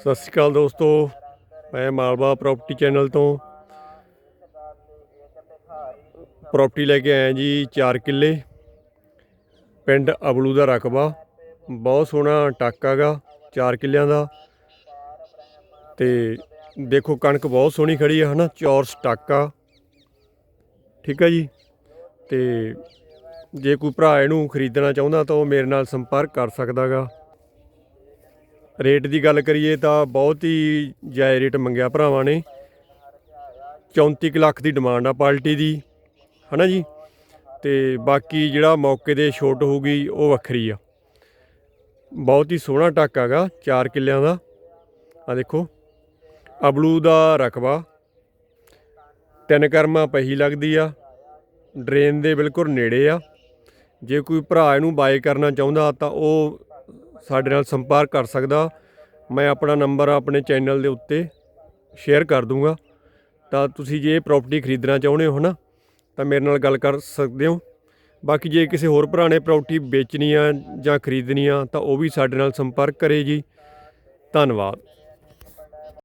ਸਤਿ ਸ਼੍ਰੀ ਅਕਾਲ ਦੋਸਤੋ, ਮੈਂ ਮਾਲਵਾ ਪ੍ਰਾਪਰਟੀ ਚੈਨਲ ਤੋਂ। ਪ੍ਰਾਪਰਟੀ ਲੈ ਕੇ ਆਇਆ ਜੀ 4 ਕਿੱਲੇ, ਪਿੰਡ ਅਬਲੂ ਦਾ ਰਕਬਾ। ਬਹੁਤ ਸੋਹਣਾ ਟਾਕਾ ਗਾ 4 ਕਿੱਲਿਆਂ ਦਾ। ਤੇ ਦੇਖੋ ਕਣਕ ਬਹੁਤ ਸੋਹਣੀ ਖੜੀ ਹੈ ਹਨਾ, ਚੌਰਸ ਟਾਕਾ ਠੀਕ ਹੈ ਜੀ? ਤੇ ਜੇ ਕੋਈ ਭਰਾ ਇਹਨੂੰ ਖਰੀਦਣਾ ਚਾਹੁੰਦਾ ਤਾਂ ਉਹ ਮੇਰੇ ਨਾਲ ਸੰਪਰਕ ਕਰ ਸਕਦਾਗਾ ਰੇਟ ਦੀ ਗੱਲ ਕਰੀਏ ਤਾਂ ਬਹੁਤ ਹੀ ਜਾਇਜ਼ ਰੇਟ ਮੰਗਿਆ ਭਰਾਵਾਂ ਨੇ। 34 ਕੁ ਲੱਖ ਦੀ ਡਿਮਾਂਡ ਆ ਪਾਰਟੀ ਦੀ, ਹਨਾ ਜੀ? ਤੇ ਬਾਕੀ ਜਿਹੜਾ ਮੌਕੇ ਤੇ ਛੋਟ ਹੋਊਗੀ ਉਹ ਵੱਖਰੀ ਆ। ਬਹੁਤ ਹੀ ਸੋਹਣਾ ਟਾਕਾ ਗਾ 4 ਕਿੱਲਿਆਂ ਦਾ। ਆ ਦੇਖੋ ਅਬਲੂ ਦਾ ਰਕਬਾ। ਤਿੰਨ ਕਰਮਾ ਪਹੀ ਲੱਗਦੀ ਆ ਡਰੇਨ ਦੇ ਬਿਲਕੁਲ ਨੇੜੇ ਆ। ਜੇ ਕੋਈ ਭਰਾ ਇਹਨੂੰ ਬਾਏ ਕਰਨਾ ਚਾਹੁੰਦਾ ਤਾਂ ਉਹ ਸਾਡੇ ਨਾਲ ਸੰਪਰਕ ਕਰ ਸਕਦਾ, ਮੈਂ ਆਪਣਾ ਨੰਬਰ ਆਪਣੇ ਚੈਨਲ ਦੇ ਉੱਤੇ ਸ਼ੇਅਰ ਕਰ ਦੂੰਗਾ। ਤਾਂ ਤੁਸੀਂ ਜੇ ਇਹ ਪ੍ਰਾਪਰਟੀ ਖਰੀਦਣਾ ਚਾਹੁੰਦੇ ਹੋ ਨਾ, ਤਾਂ ਮੇਰੇ ਨਾਲ ਗੱਲ ਕਰ ਸਕਦੇ ਹੋ। ਬਾਕੀ ਜੇ ਕਿਸੇ ਹੋਰ ਭਰਾ ਨੇ ਪ੍ਰਾਪਰਟੀ ਵੇਚਣੀ ਆ ਜਾਂ ਖਰੀਦਣੀ ਆ, ਤਾਂ ਉਹ ਵੀ ਸਾਡੇ ਨਾਲ ਸੰਪਰਕ ਕਰੇ ਜੀ। ਧੰਨਵਾਦ।